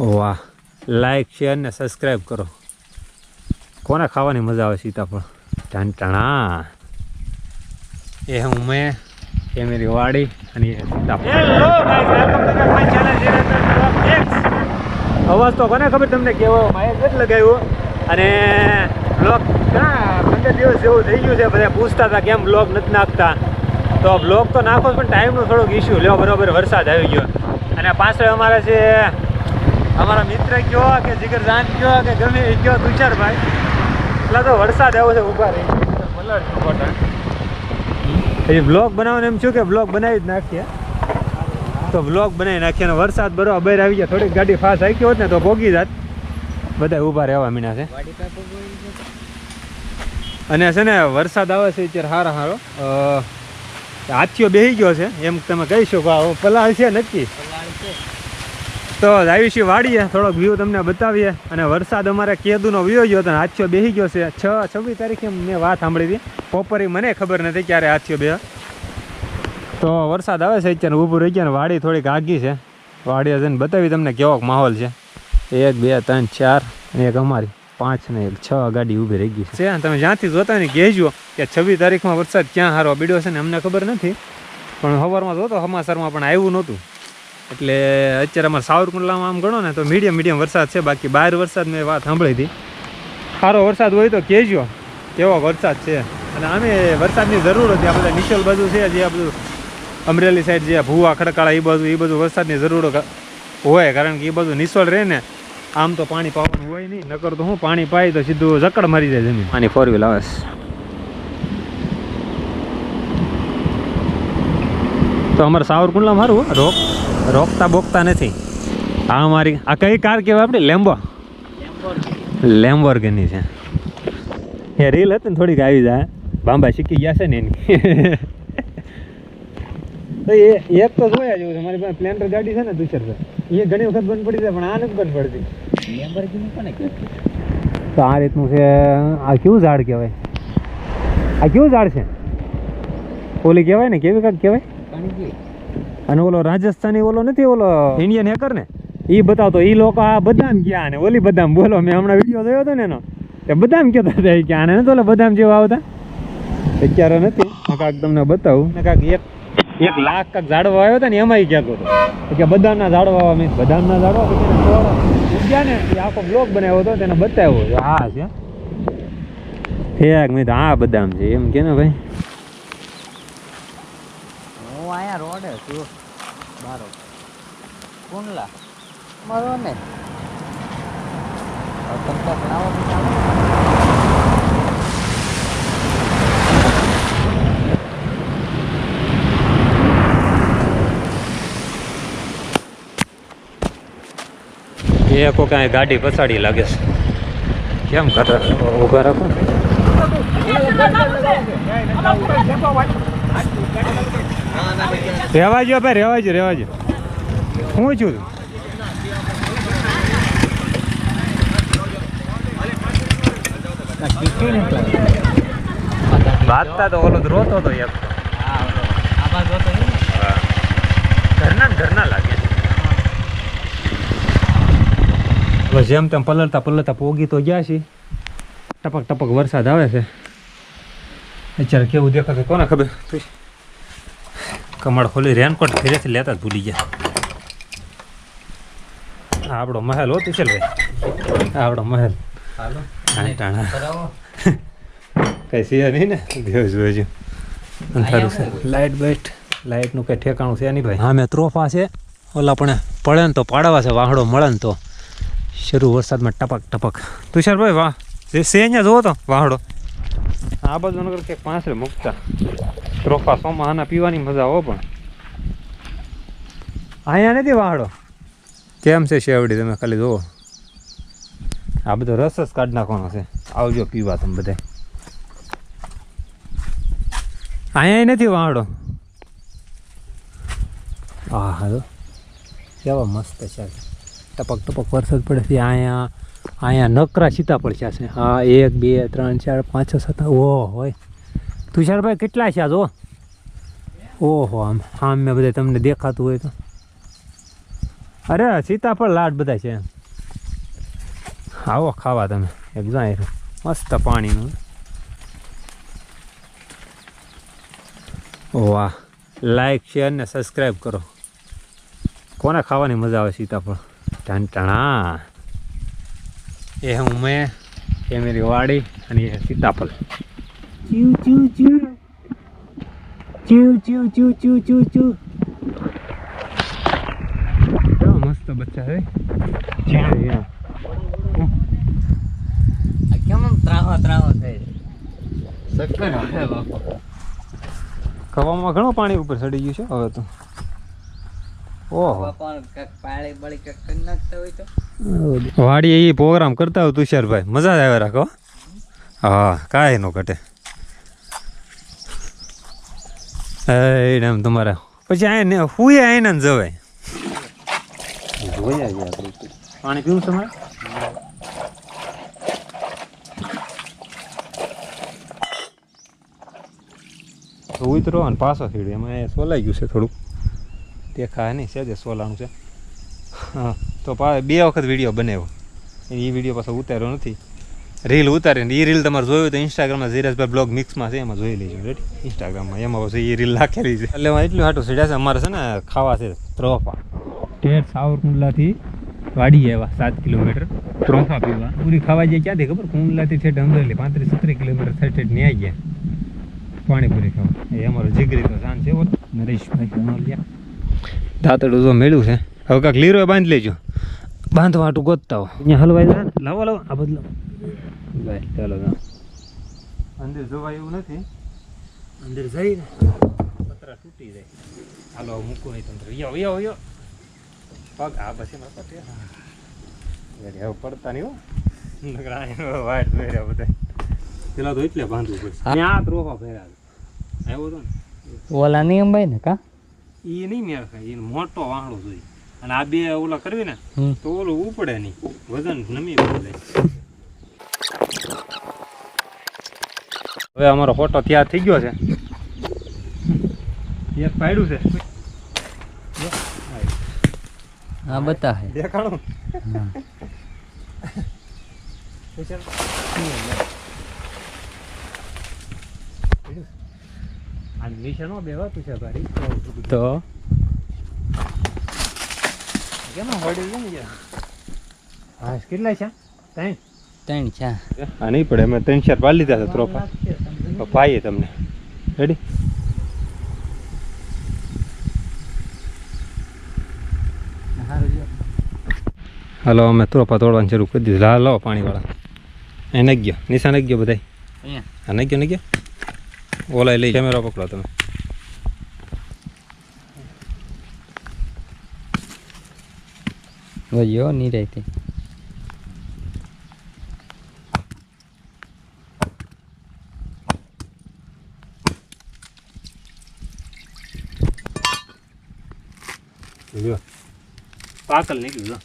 વાહ. Like share ને subscribe કરો. કોને ખાવાની મજા આવે સીતાફળ ટણટણા એ હું મેં એ મારી વાડી અને એ સીતાફળ અવાજ તો કોને ખબર તમને કેવો માયક જ લગાવ્યો? અને બ્લોગ ઘણા પંદર દિવસ જેવું થઈ ગયું છે બધા પૂછતા હતા કેમ બ્લોગ નથી નાખતા. તો બ્લોગ તો નાખો પણ ટાઈમનો થોડોક ઇસ્યુ લ્યો બરોબર વરસાદ આવી ગયો. અને પાછળ અમારે છે અમારા મિત્ર કયો કે જીગર જાન કયો કે ગમે એ કયો, તુષારભાઈ? એટલે તો વરસાદ આવ્યો છે, ઊભા રહી. ખોટા પછી બ્લોગ બનાવવાનું એમ છું કે બ્લોગ બનાવી જ નાખીએ. તો બ્લોગ બનાવી નાખીએ અને વરસાદ બરોબર આવી ગયા. થોડીક ગાડી ફાસ્ટ આવી હોત ને તો ભોગી જાત. બધા ઊભા રહેવા મીના છે. અને છે ને, વરસાદ આવે છે અત્યારે હારા હારો. હાથીઓ બેસી ગયો છે. એમ તમે કહી શકો પેલા છે નક્કી. તો આવી છીએ વાડીએ, થોડોક વ્યૂ તમને બતાવીએ. અને વરસાદ અમારે કેદુનો વ્યૂ ગયો હતો હાથીઓ બેસી ગયો છે. છ, છવ્વીસ તારીખે મેં વાત સાંભળી હતી. બપોરે મને ખબર નથી ક્યારે હાથીઓ બે તો વરસાદ આવે છે અત્યારે, ઊભું રહી ગયા ને, વાડી થોડીક આગી છે. વાડીએ જઈને બતાવી તમને કેવો માહોલ છે. એક, બે, ત્રણ, ચાર એક અમારી, પાંચ ને એક, છ ગાડી ઊભી રહી ગઈ છે. તમે જ્યાંથી જોતા ને કહેજો કે છવ્વીસ તારીખમાં વરસાદ ક્યાં હારો બીડ્યો છે ને, અમને ખબર નથી. પણ સવારમાં જોતો સમાચારમાં પણ આવ્યું નહોતું. એટલે અત્યારે અમારે સાવરકુંડલામાં આમ ગણો ને તો મીડિયમ મીડિયમ વરસાદ છે. બાકી બહાર વરસાદ મેં વાત સાંભળી હતી. સારો વરસાદ હોય તો કહેજો. કેવો વરસાદ છે. અને આમે વરસાદની જરૂર હતી. બધા નિશલ બાજુ છે, જે આ બધું અમરેલી સાઈડ જે ભૂવા, ખડકાળા એ બાજુ એ બધું વરસાદની જરૂર હોય. કારણ કે એ બધું નિસળ રહે ને, આમ તો પાણી પાવાનું હોય નહીં. નકર તો હું પાણી પાઈ તો સીધું જકડ મારી જાય જમીન. પાણી ફોર વ્હીલ આવે. તો અમારે સાવરકુંડલા મારું રોક રોકતા બોકતા નથી. આ અમારી આ કઈ કાર કહેવાય આપણી? લેમ્બો લેમ્બોર્ગની છે. એ રીલ હતી ને થોડીક આવી જાય. બાંબા શીખી ગયા છે ને એની. તો એ એક તો જોયા જેવું છે. મારી પાસે સ્પ્લેન્ડર ગાડી છે ને તુષારભાઈ એ ઘણી વખત બંધ પડી જાય પણ આ નથી બંધ પડતી. તો આ રીતનું છે આ કેવું ઝાડ કહેવાય? આ કેવું ઝાડ છે? ઓલી કહેવાય ને કેવી કાંક કહેવાય? અને ઓલો રાજસ્થાની ઓલો નથી ઓલો ઇન્ડિયન હેકર ને? એ બતાવતો એ લોકો આ બદામ ગયા ને ઓલી બદામ બોલો મેં હમણાં વીડિયો જોયો હતો ને એનો. તે બદામ કહેતા હતા કે આને નથી ઓલા બદામ જેવા આવતા? અત્યારે નથી. કાંક તમને બતાવું. ને કાંક એક એક લાખ કાંક ઝાડવા આવ્યો હતા ને એમાં કહેતો હતો. કે બદામના ઝાડવા મેં બદામના ઝાડવા પછી ઉગ્યા ને એ આખો બ્લોક બનાવ્યો હતો તેને બતાવ્યો. હા છે. મેં હા બદામ છે એમ કે ને ભાઈ. અહીંયા રોડે જો બારો. કુંડલા. મારો ને. તમતા બનાવો એ કોઈ કાંઈ ગાડી પછાડી લાગે છે. કેમ કરે ઊભા રાખો. ને. રહેવા જો ભાઈ રહેવાજો રહેવા જો હું છું? તું તો ઓલો રોતો તો જેમ તેમ પલળતા પલળતા પોગી તો ગયા છે ટપક ટપક વરસાદ આવે છે. અત્યારે કેવું દેખાશે કોને ખબર? કમળ ખોલી રેનકોટ ફેરેથી લેતા જ ભૂલી ગયા. આ આપણો મહેલ હો છે ભાઈ આ આપણો મહેલ. કઈ છે નહીં ને? દેવ જોજો અંધારું છે. લાઈટ લાઇટ બાઇટ લાઇટનું કઈ ઠેકાણું છે નહીં ભાઈ? હા મેં ત્રોફા છે. ઓલા પણ પડે ને તો પાડવા છે વાહડો મળે ને તો. શરૂ વરસાદમાં ટપક ટપક. તુષારભાઈ વાહ. જે છે અહીંયા જોવો તો વાહડો. આ બાજુ નગર કે પાંચરે મૂકતા. ત્રોફા સોમાં આના પીવાની મજા હો પણ. અહીંયા નથી વાહડો? કેમ છે શેવડી તમે ખાલી જુઓ. આ બધો રસ જ કાઢી નાખવાનો છે. આવજો પીવા તમે બધા. અહીંયા નથી વાહડો? હા હા કેવા મસ્ત છે. ટપક ટપક વરસાદ પડે છે. અહીંયા અહીંયા નકરા સીતાફળ છે છે. હા એક બે ત્રણ ચાર પાંચ છ સાત ઓ હોય. તુષારભાઈ કેટલા છે આ જો ઓહો, આમ આમ મેં બધા તમને દેખાતું હોય તો. અરે, સીતાફળ લાડ બધા છે. એમ આવો, ખાવા તમે. એક જાય મસ્ત પાણીનું. વાહ. લાઈક શેર ને સબસ્ક્રાઈબ કરો. કોને ખાવાની મજા આવે સીતાફળ? ટાણા. એ હું મેં, એ મેરી વાડી અને એ સીતાફળ. ચીવ ચીવ ચીવ ચીવ ચીવ ચીવ ચીવ ચીવ ચીવ મસ્ત બચ્ચા છે ચીવ કેમ ત્રાહો ત્રાહો થઈ સક્કર હે બાપુ કવામાં ઘણું પાણી ઉપર ચડી ગયું છે હવે તો. વાડી એ પ્રોગ્રામ કરતા હોય તુષારભાઈ. મજા આવે રાખો હા, કાંઈ નો ઘટે એ એમ તમારા. પછી આ ને હુએ આઈને જ જવાય. પાણી પીવું તમારે? ઉતરો અને પાછો સીડ્યો એમાં સોલાઈ ગયું છે થોડુંક. દેખાય નહીં છે સોલાનું છે. હા તો પા બે વખત વીડિયો બનાવ્યો. એ વીડિયો પાછો ઉતાર્યો નથી. રીલ ઉતારીને એ રીલ તમારે જોયું તો ઇન્સ્ટાગ્રામમાં ધીરજભાઈ બ્લોગ મિક્સમાં છે એમાં જોઈ લેજો રેડી ઇન્સ્ટાગ્રામમાં એમાં પછી એ રીલ નાખેલી છે. એટલે એમાં એટલું હાટું સીડા છે અમારે છે ને ખાવા છે ત્રોફા. ટેર સાવરકુંડલાથી વાડી આવ્યા સાત કિલોમીટર. ત્રોફા પીવા. પૂરી ખાવા જઈએ ક્યાંથી ખબર? કુંડલાથી છેટ અમરેલી પાંત્રીસ સત્તર કિલોમીટર થઈ ઠેઠ ન્યાય ગયા. પાણીપુરી ખાવા. એ અમારો જીગરી તો શાન છે નરેશભાઈ દાંતડું તો મેળ્યું છે. હવે કાંક લીરો બાંધી લેજો. બાંધવા હાટું ગોતતા હો અહીંયા હલવાઈ જાય ને? લાવો લાવો આ બદલો. ભાઈ ચાલો અંદર જોવાય એવું નથી. અંદર જઈ ને. પતરા તૂટી જાય. હાલો મૂકો મૂકું નહીં તંત્ર યો યો યો. પગ આ પછી હવે પડતા નહીં હો. આ વાઈટ બધા. પેલા તો એટલે બાંધવું પડશે ત્યાં ત્રોફા ફેરા આવ્યો હતો ને. ઓલા નિયમ ભાઈ ને કા? એ નહીં મેળ ખાય. મોટો વાહણો જોઈએ. અને આ બે ઓલા કરવી ને તો ઓલું ઉપડે નહીં. વજન નમી પડે હવે અમારો ફોટો તૈયાર થઈ ગયો છે. એક પાડ્યું છે. હા બતા હે. દેખાડું તો? કેમ વડી કેમ ગયા હા કેટલા છે? ત્રણ? ત્રણ ચા હા નહીં પડે અમે ત્રણ ચાર પાડી લીધા હતા ત્રોફા. તો પાઈએ તમને. રેડી હાલો અમે ત્રોપા તોડવાનું શરૂ કરી દીધું. લાવો પાણીવાળા. વાળા નઈ ગયો નિશાન ગયો બધાય? અહીંયા. હા ગયો નઈ ગયો ઓલા લઈ કેમેરા પકડો તમે. વયો નિરાયતે લ્યો પાકલ નીકળ્યું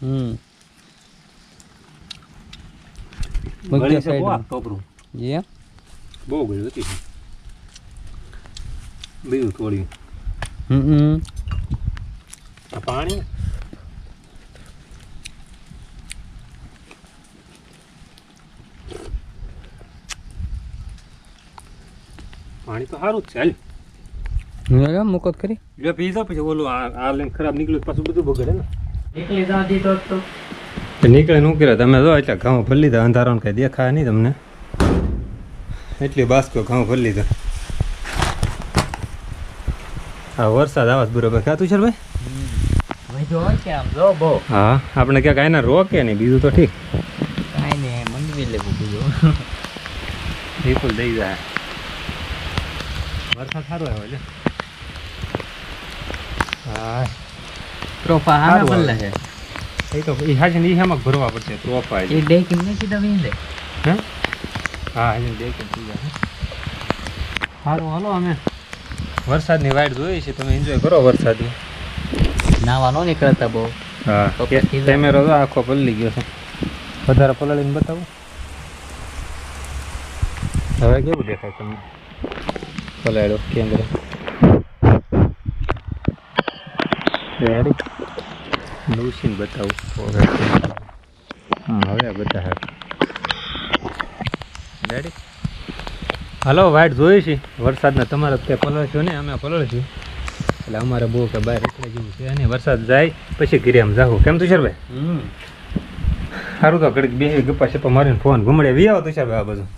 હમ ગળી મુખ્ય છે બહુ આ સાઈડ ટોપરું એ બહુ ગળી હતી બીજું તોડ્યું હમ હમ આ પાણી પાણી તો સારું જ છે હાલ. મેળો મુકત કરી. જો પી જાઓ પછી ઓલું આ લઈને ખરાબ નીકળ્યું પાછું બધું બગડે ને. નીકળી દાદી તો નીકળે નું કરે તમે જો એટલે ઘઉં ભરી લીધા. અંધારાનું કઈ દેખાય નહીં તમને. એટલી બાસ્કો ઘઉં ભરી લીધા. હા વરસાદ આવાજ બરોબર ક્યાં છે ભાઈ હા આપણે ક્યાંક આના રોકે નહીં. બીજું તો ઠીક. કાંઈ નહીં મંદવી લેવું બીજું. બિલકુલ દઈ જાય. વરસાદ સારો આવ્યો એટલે હા. હાના સારું છે. એ તો એ હાજે એ હામાં ભરવા પડશે પ્રોફા એ ડે કેમ ને સીધા વીંદે હે? હા હાજે થઈ સારું હાલો અમે. વરસાદની વાઇટ જોઈએ છે તમે એન્જોય કરો વરસાદની. નાવા નો નીકળતા બહુ. હા તો કેમેરો તો આખો પલળી ગયો છે. વધારે પલળીને બતાવો? હવે કેવું દેખાય તમને? પલાળ્યો રેડી નવસીને બતાવું હા હવે બધા રેડી હલો વાઇટ જોયું છે. વરસાદના તમારે તે પલળશો ને? અમે પલળશું એટલે અમારે બહુ કે બહાર એટલે જેવું છે અને વરસાદ જાય પછી ઘીરે આમ જાવું કેમ તુષારભાઈ? હમ. સારું તો ઘડીક બે ગપ્પા છપ્પા મારીને ફોન ઘૂમડે વી આવો તુષારભાઈ આ બધું